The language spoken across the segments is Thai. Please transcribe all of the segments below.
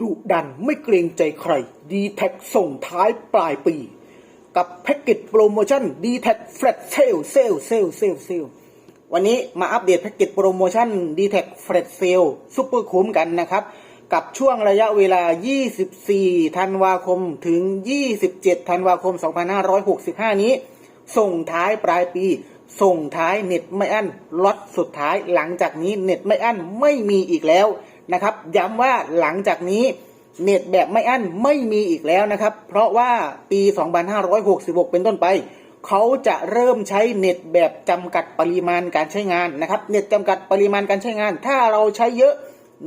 ดุดันไม่เกรงใจใคร d t แทส่งท้ายปลายปี กับแพ็กเกจโปรโมชั่น d t แทแฟลตเซลเซลเซลเซลเซลวันนี้มาอัปเดตแพ็กเกจโปรโมชั่น d t แทแฟลตเซลซุปเปอร์คุ้มกันนะครับ กับช่วงระยะเวลา 24 ธันวาคมถึง 27 ธันวาคม 2565 นี้ ส่งท้ายปลายปี ส่งท้ายเน็ตไม่อั้นล็อตสุดท้ายหลังจากนี้เน็ตไม่อั้นไม่มีอีกแล้ว นะครับ ย้ำว่าหลังจากนี้เน็ตแบบไม่อั้นไม่มีอีกแล้วนะครับ เพราะว่าปี 2566 เป็นต้นไป เขาจะเริ่มใช้เน็ตแบบจำกัดปริมาณการใช้งานนะครับ เน็ตจำกัดปริมาณการใช้งาน ถ้าเราใช้เยอะ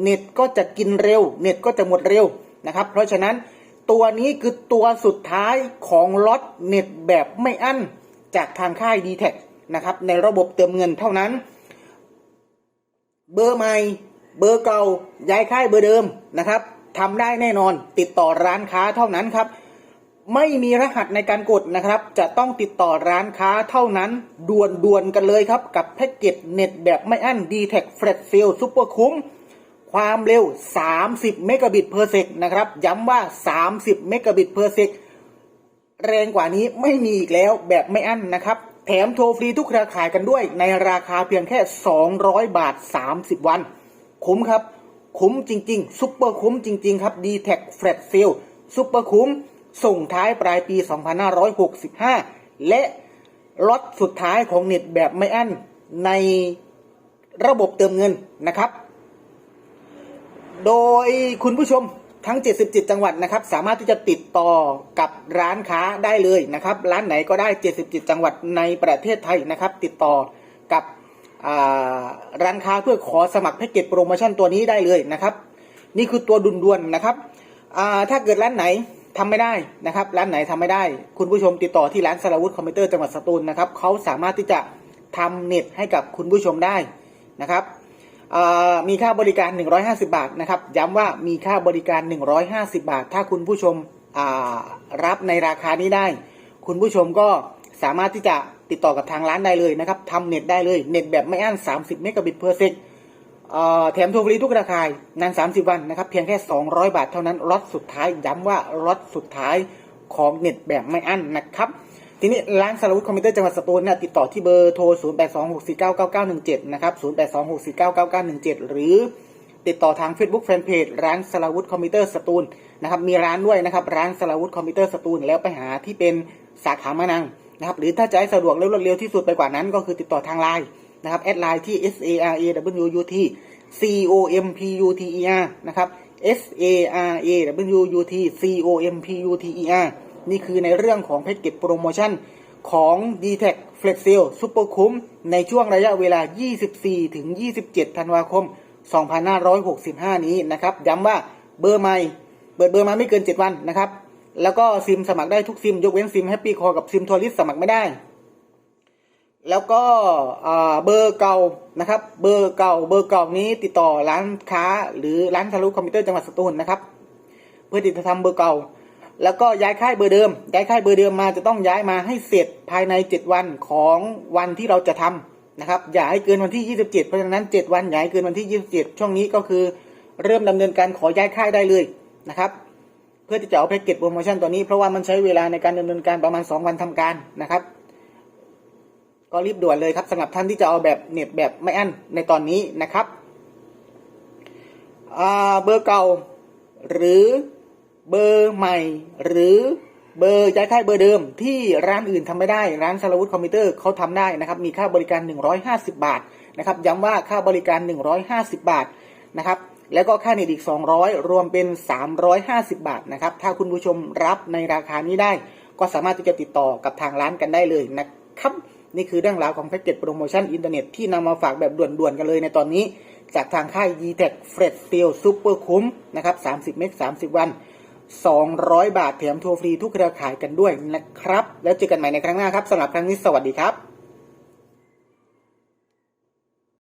เน็ตก็จะกินเร็ว เน็ตก็จะหมดเร็วนะครับ เพราะฉะนั้นตัวนี้คือตัวสุดท้ายของล็อตเน็ตแบบไม่อั้นจากทางค่าย d t แทนะครับในระบบเติมเงินเท่านั้น เบอร์ใหม่ เบอร์เก่าย้ายค่ายเบอร์เดิมนะครับทำได้แน่นอนติดต่อร้านค้าเท่านั้นครับ ไม่มีรหัสในการกดนะครับ จะต้องติดต่อร้านค้าเท่านั้นด่วนด่วนกันเลยครับ กับแพ็กเกจเน็ตแบบไม่อั้น d t แท f l a t f i l ซุปเปอร์คุ้มความเร็ว 30 เมกะบิตเพอร์เซกนะครับ ย้ำว่า 30 เมกะบิตเพอร์เซกแรงกว่านี้ไม่มีอีกแล้วแบบไม่อั้นนะครับ แถมโทรฟรีทุกเครือข่ายกันด้วยในราคาเพียงแค่ 200 บาท 30 วัน คุ้มครับคุ้มจริงๆซุปเปอร์คุ้มจริง ๆ ครับ d t แท f l a t f i l ซุปเปอร์คุ้มส่งท้ายปลายปี 2565 และล็อตสุดท้ายของเน็ตแบบไม่อั้นในระบบเติมเงินนะครับ โดยคุณผู้ชมทั้ง 77 จังหวัดนะครับ สามารถที่จะติดต่อกับร้านค้าได้เลยนะครับ ร้านไหนก็ได้ 77 จังหวัดในประเทศไทยนะครับ ติดต่อกับ ร้านค้าเพื่อขอสมัครแพ็กเกจโปรโมชั่นตัวนี้ได้เลยนะครับ นี่คือตัวดุนดวนๆนะครับถ้าเกิดร้านไหนทำไม่ได้นะครับ ร้านไหนทำไม่ได้ คุณผู้ชมติดต่อที่ร้านสราวุธคอมพิวเตอร์จังหวัดสตูลนะครับเขาสามารถที่จะทำเน็ตให้กับคุณผู้ชมได้นะครับมีค่าบริการ 150 บาทนะครับ ย้ำว่ามีค่าบริการ 150 บาท ถ้าคุณผู้ชมรับในราคานี้ได้ คุณผู้ชมก็สามารถที่จะ ติดต่อกับทางร้านได้เลยนะครับทำเน็ตได้เลย เน็ตแบบไม่อั้น 30 เมกะบิตเพอร์เซกแถมโทรฟรีทุกราคานาน 30 วันนะครับ เพียงแค่ 200 บาทเท่านั้นล็อตสุดท้ายย้ำว่าล็อตสุดท้ายของเน็ตแบบไม่อั้นนะครับ ทีนี้ร้านสารวุฒิคอมพิวเตอร์จังหวัดสตูลเนี่ยติดต่อที่เบอร์โทร 0826499917 นะครับ 0826499917 หรือติดต่อทาง Facebook Fanpage ร้านสารวุฒิคอมพิวเตอร์สตูลนะครับมีร้านด้วยนะครับร้านสารวุฒิคอมพิวเตอร์สตูลแล้วไปหาที่เป็นสาขามะนัง นะครับหรือถ้าจะให้สะดวกและรวดเร็วที่สุดไปกว่านั้น ก็คือติดต่อทางไลน์นะครับแอดไลน์ที่ S A R A W U T C O M P U T E R นะครับ S A R A W U T C O M P U T E R นี่คือในเรื่องของแพ็กเกจโปรโมชั่นของ d t แท Flex Sale ซุปเปอร์คุ้มในช่วงระยะเวลา 24 ถึง 27 ธันวาคม 2565 นี้นะครับ ย้ำว่าเบอร์ใหม่ เปิดเบอร์มาไม่เกิน 7 วันนะครับ แล้วก็ซิมสมัครได้ทุกซิม ยกเว้นซิมแฮปปี้คอกับซิมทัวริสสมัครไม่ได้ แล้วก็เบอร์เก่านะครับ เบอร์เก่าเบอร์เก่านี้ติดต่อร้านค้า หรือร้านทะลุคอมพิวเตอร์จังหวัดสตูลนะครับ เพื่อติดตามเบอร์เก่า แล้วก็ย้ายค่ายเบอร์เดิม ย้ายค่ายเบอร์เดิมมาจะต้องย้ายมาให้เสร็จภายใน 7 วันของวันที่เราจะทำนะครับอย่าให้เกินวันที่ 27 เพราะฉะนั้น 7 วันอย่าให้เกินวันที่ 27 ช่วงนี้ก็คือ เริ่มดำเนินการขอย้ายค่ายได้เลยนะครับ เพื่อที่จะเอาแพ็กเกจโปรโมชั่นตัวนี้เพราะว่ามันใช้เวลาในการดำเนินการประมาณ 2 วันทำการนะครับ ก็รีบด่วนเลยครับสำหรับท่านที่จะเอาแบบเน็ตแบบไม่อั้นในตอนนี้นะครับเบอร์เก่า หรือเบอร์ใหม่ หรือเบอร์ย้ายค่ายเบอร์เดิมที่ร้านอื่นทำไม่ได้ร้านสารวุฒิคอมพิวเตอร์เขาทำได้นะครับ มีค่าบริการ 150 บาทนะครับย้ำว่าค่าบริการ 150 บาทนะครับ แล้วก็ค่าเน็ตอีก 200 รวมเป็น 350 บาทนะครับ ถ้าคุณผู้ชมรับในราคานี้ได้ ก็สามารถที่จะติดต่อกับทางร้านกันได้เลยนะครับ นี่คือเรื่องราวของแพ็กเกจโปรโมชั่นอินเทอร์เน็ตที่นำมาฝากแบบด่วนๆกันเลยในตอนนี้ จากทางค่าย d t แท f r e d s t e e l Super คุ้มนะครับ 30 เมก 30 วัน 200 บาทแถมโทรฟรีทุกเครือข่ายกันด้วยนะครับ แล้วเจอกันใหม่ในครั้งหน้าครับสำหรับครั้งนี้สวัสดีครับ